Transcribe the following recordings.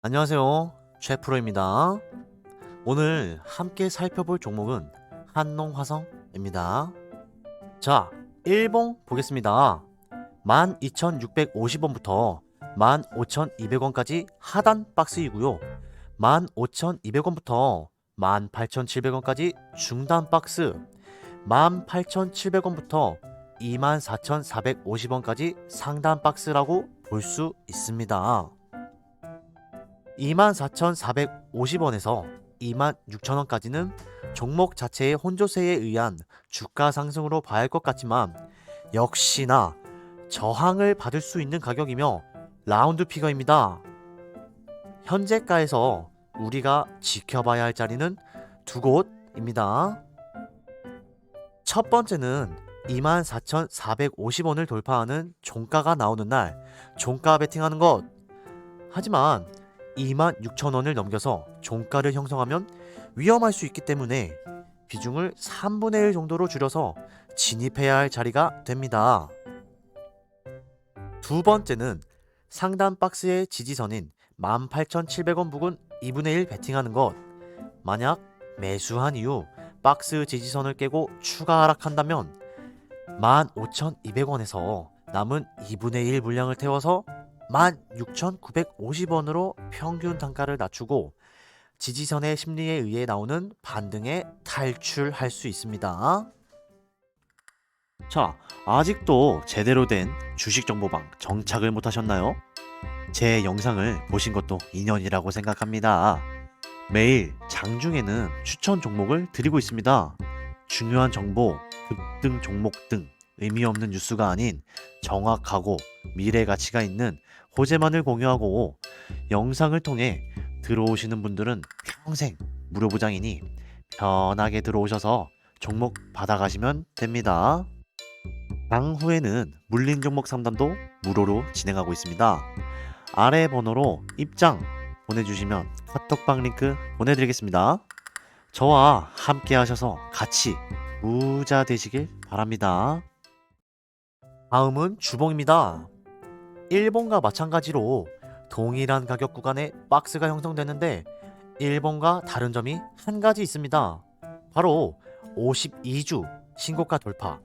안녕하세요. 최프로입니다. 오늘 함께 살펴볼 종목은 한농화성입니다. 자, 1봉 보겠습니다. 12,650원부터 15,200원까지 하단 박스이고요. 15,200원부터 18,700원까지 중단 박스, 18,700원부터 24,450원까지 상단 박스라고 볼 수 있습니다. 24,450원에서 26,000원까지는 종목 자체의 혼조세에 의한 주가 상승으로 봐야 할 것 같지만 역시나 저항을 받을 수 있는 가격이며 라운드 피거입니다. 현재가에서 우리가 지켜봐야 할 자리는 두 곳입니다. 첫 번째는 24,450원을 돌파하는 종가가 나오는 날 종가 베팅하는 것. 하지만 26,000원을 넘겨서 종가를 형성하면 위험할 수 있기 때문에 비중을 3분의 1 정도로 줄여서 진입해야 할 자리가 됩니다. 두 번째는 상단 박스의 지지선인 18,700원 부근 2분의 1 베팅하는 것. 만약 매수한 이후 박스 지지선을 깨고 추가 하락한다면 15,200원에서 남은 2분의 1 물량을 태워서 16,950원으로 평균 단가를 낮추고 지지선의 심리에 의해 나오는 반등에 탈출할 수 있습니다. 자, 아직도 제대로 된 주식 정보방 정착을 못 하셨나요? 제 영상을 보신 것도 인연이라고 생각합니다. 매일 장중에는 추천 종목을 드리고 있습니다. 중요한 정보, 급등 종목 등 의미 없는 뉴스가 아닌 정확하고 미래 가치가 있는 호재만을 공유하고 영상을 통해 들어오시는 분들은 평생 무료 보장이니 편하게 들어오셔서 종목 받아가시면 됩니다. 당후에는 물린 종목 상담도 무료로 진행하고 있습니다. 아래 번호로 입장 보내주시면 카톡방 링크 보내드리겠습니다. 저와 함께 하셔서 같이 부자 되시길 바랍니다. 다음은 주봉입니다. 일본과 마찬가지로 동일한 가격 구간에 박스가 형성되는데 일본과 다른 점이 한 가지 있습니다. 바로 52주 신고가 돌파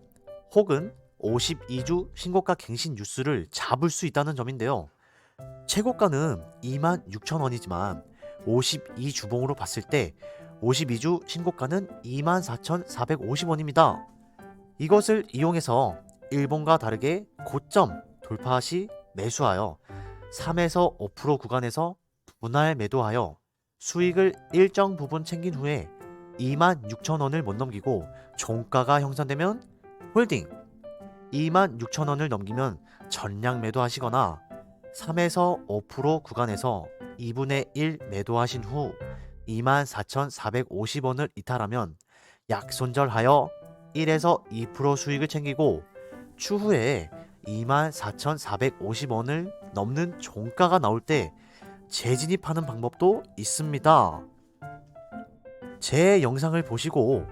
혹은 52주 신고가 갱신 뉴스를 잡을 수 있다는 점인데요. 최고가는 26,000원이지만 52주봉으로 봤을 때 52주 신고가는 24,450원입니다. 이것을 이용해서 일본과 다르게 고점 돌파 시 매수하여 3에서 5% 구간에서 분할 매도하여 수익을 일정 부분 챙긴 후에 26,000원을 못 넘기고 종가가 형성되면 홀딩 26,000원을 넘기면 전량 매도하시거나 3에서 5% 구간에서 2분의 1 매도하신 후 24,450원을 이탈하면 약손절하여 1에서 2% 수익을 챙기고 추후에 24,450원을 넘는 종가가 나올 때 재진입하는 방법도 있습니다. 제 영상을 보시고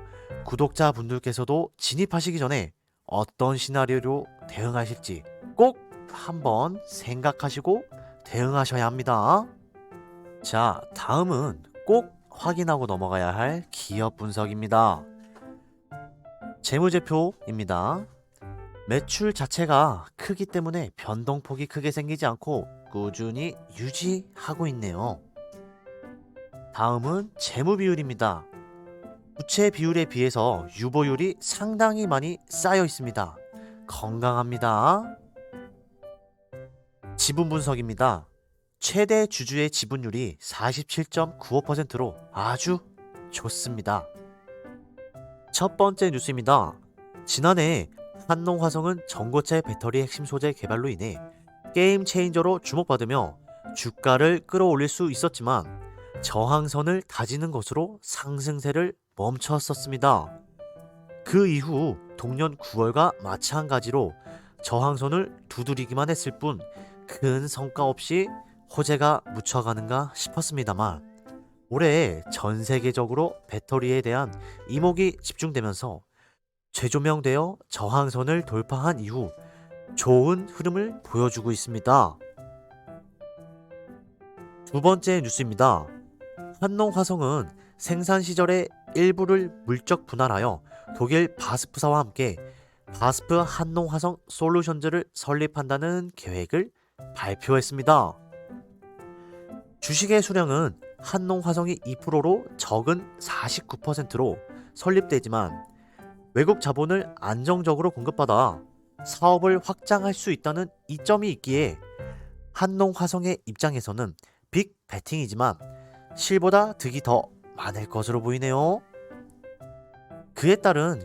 구독자분들께서도 진입하시기 전에 어떤 시나리오로 대응하실지 꼭 한번 생각하시고 대응하셔야 합니다. 자, 다음은 꼭 확인하고 넘어가야 할 기업 분석입니다. 재무제표입니다. 매출 자체가 크기 때문에 변동폭이 크게 생기지 않고 꾸준히 유지하고 있네요. 다음은 재무 비율입니다. 부채 비율에 비해서 유보율이 상당히 많이 쌓여 있습니다. 건강합니다. 지분 분석입니다. 최대 주주의 지분율이 47.95%로 아주 좋습니다. 첫 번째 뉴스입니다. 지난해 한농화성은 전고체 배터리 핵심 소재 개발로 인해 게임 체인저로 주목받으며 주가를 끌어올릴 수 있었지만 저항선을 다지는 것으로 상승세를 멈췄었습니다. 그 이후 동년 9월과 마찬가지로 저항선을 두드리기만 했을 뿐 큰 성과 없이 호재가 묻혀가는가 싶었습니다만 올해 전 세계적으로 배터리에 대한 이목이 집중되면서 재조명되어 저항선을 돌파한 이후 좋은 흐름을 보여주고 있습니다. 두 번째 뉴스입니다. 한농화성은 생산 시절의 일부를 물적 분할하여 독일 바스프사와 함께 바스프 한농화성 솔루션즈를 설립한다는 계획을 발표했습니다. 주식의 수량은 한농 화성이 2%로 적은 49%로 설립되지만 외국 자본을 안정적으로 공급받아 사업을 확장할 수 있다는 이점이 있기에 한농 화성의 입장에서는 빅 베팅이지만 실보다 득이 더 많을 것으로 보이네요. 그에 따른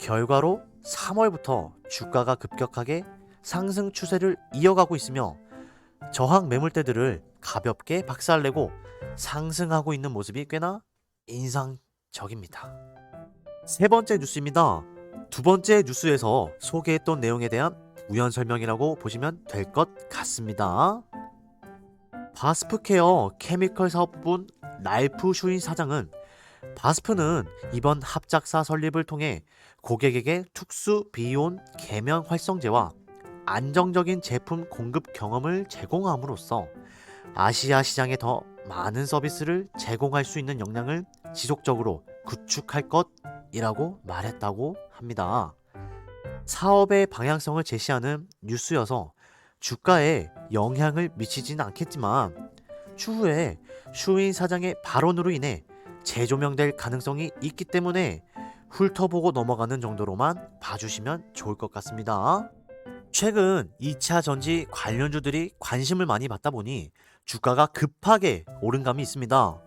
결과로 3월부터 주가가 급격하게 상승 추세를 이어가고 있으며 저항 매물대들을 가볍게 박살내고 상승하고 있는 모습이 꽤나 인상적입니다. 세 번째 뉴스입니다. 두 번째 뉴스에서 소개했던 내용에 대한 우연 설명이라고 보시면 될 것 같습니다. 바스프케어 케미컬 사업부분 랄프 슈인 사장은 바스프는 이번 합작사 설립을 통해 고객에게 특수 비온 계면 활성제와 안정적인 제품 공급 경험을 제공함으로써 아시아 시장에 더 많은 서비스를 제공할 수 있는 역량을 지속적으로 구축할 것이라고 말했다고 합니다. 사업의 방향성을 제시하는 뉴스여서 주가에 영향을 미치진 않겠지만 추후에 슈인 사장의 발언으로 인해 재조명될 가능성이 있기 때문에 훑어보고 넘어가는 정도로만 봐주시면 좋을 것 같습니다. 최근 2차 전지 관련주들이 관심을 많이 받다 보니 주가가 급하게 오른 감이 있습니다.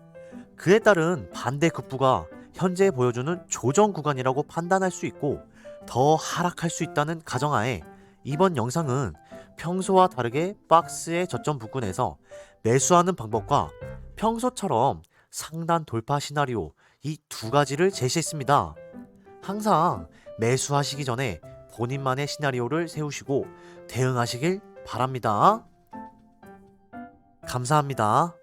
그에 따른 반대 급부가 현재 보여주는 조정 구간이라고 판단할 수 있고 더 하락할 수 있다는 가정하에 이번 영상은 평소와 다르게 박스의 저점 부근에서 매수하는 방법과 평소처럼 상단 돌파 시나리오 이 두 가지를 제시했습니다. 항상 매수하시기 전에 본인만의 시나리오를 세우시고 대응하시길 바랍니다. 감사합니다.